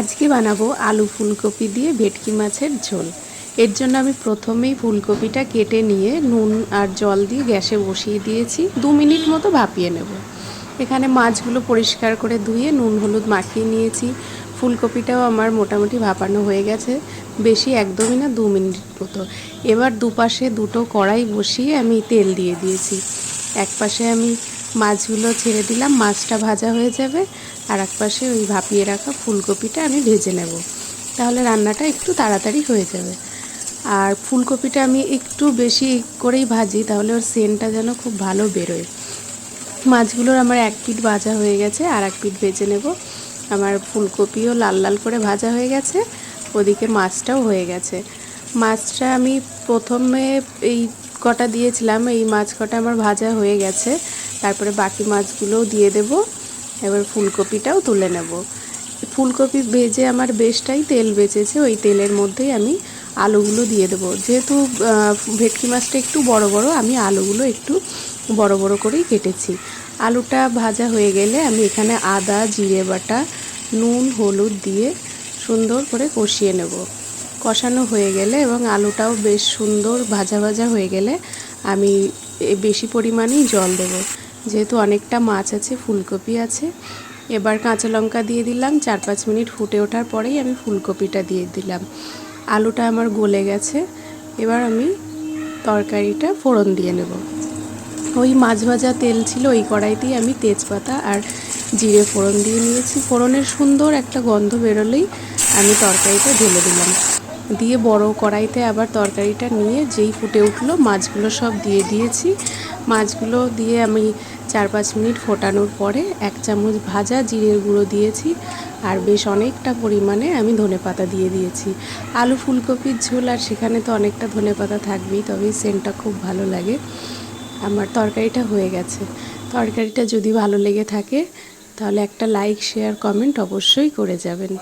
আজকে বানাবো আলু ফুলকপি দিয়ে ভেটকি মাছের ঝোল। এর জন্য আমি প্রথমেই ফুলকপিটা কেটে নিয়ে নুন আর জল দিয়ে গ্যাসে বসিয়ে দিয়েছি। দু মিনিট মতো ভাপিয়ে নেব। এখানে মাছগুলো পরিষ্কার করে ধুয়ে নুন হলুদ মাখিয়ে নিয়েছি। ফুলকপিটাও আমার মোটামুটি ভাপানো হয়ে গেছে। বেশি একদমই না, দু মিনিট মতো। এবার দুপাশে দুটো কড়াই বসিয়ে আমি তেল দিয়ে দিয়েছি। এক পাশে আমি মাছগুলো ছেড়ে দিলাম, মাছটা ভাজা হয়ে যাবে। আর এক পাশে ওই ভাপিয়ে রাখা ফুলকপিটা আমি ভেজে নেব। তাহলে রান্নাটা একটু তাড়াতাড়ি হয়ে যাবে। আর ফুলকপিটা আমি একটু বেশি করেই ভাজি, তাহলে ওর সেন্টটা যেন খুব ভালো বেরোয়। মাছগুলোর আমার এক পিঠ ভাজা হয়ে গেছে, আর এক পিঠ ভেজে নেব। আমার ফুলকপিও লাল লাল করে ভাজা হয়ে গেছে, ওদিকে মাছটাও হয়ে গেছে। মাছটা আমি প্রথমে এই কটা দিয়েছিলাম, এই মাছ কটা আমার ভাজা হয়ে গেছে। তারপরে বাকি মাছগুলোও দিয়ে দেব। এবার ফুলকপিটাও তুলে নেব। ফুলকপি ভেজে আমার বেশটাই তেল বেঁচেছে, ওই তেলের মধ্যেই আমি আলুগুলো দিয়ে দেবো। যেহেতু ভেটকি মাছটা একটু বড় বড়, আমি আলুগুলো একটু বড় বড় করেই কেটেছি। আলুটা ভাজা হয়ে গেলে আমি এখানে আদা, জিরে বাটা, নুন, হলুদ দিয়ে সুন্দর করে কষিয়ে নেব। কষানো হয়ে গেলে এবং আলুটাও বেশ সুন্দর ভাজা ভাজা হয়ে গেলে আমি বেশি পরিমাণেই জল দেবো। যেহেতু অনেকটা মাছ আছে, ফুলকপি আছে। এবার কাঁচা লঙ্কা দিয়ে দিলাম। চার পাঁচ মিনিট ফুটে ওঠার পরেই আমি ফুলকপিটা দিয়ে দিলাম। আলুটা আমার গলে গেছে। এবার আমি তরকারিটা ফোড়ন দিয়ে নেব। ওই মাছ ভাজা তেল ছিল, ওই কড়াইতেই আমি তেজপাতা আর জিরে ফোড়ন দিয়ে নিয়েছি। ফোড়নের সুন্দর একটা গন্ধ বেরোলেই আমি তরকারিটা ঢেলে দিলাম। দিয়ে বড় কড়াইতে আবার তরকারিটা নিয়ে যেই ফুটে উঠল, মাছগুলো সব দিয়ে দিয়েছি। মাছগুলো দিয়ে আমি চার পাঁচ মিনিট ফোটানোর পরে এক চামচ ভাজা জিরের গুঁড়ো দিয়েছি আর বেশ অনেকটা পরিমাণে আমি ধনেপাতা দিয়ে দিয়েছি। আলু ফুলকপির ঝোল আর সেখানে তো অনেকটা ধনেপাতা থাকবেই তবেই সেন্টটা খুব ভালো লাগে। আমার তরকারিটা হয়ে গেছে। তরকারিটা যদি ভালো লেগে থাকে, তাহলে একটা লাইক, শেয়ার, কমেন্ট অবশ্যই করে যাবেন।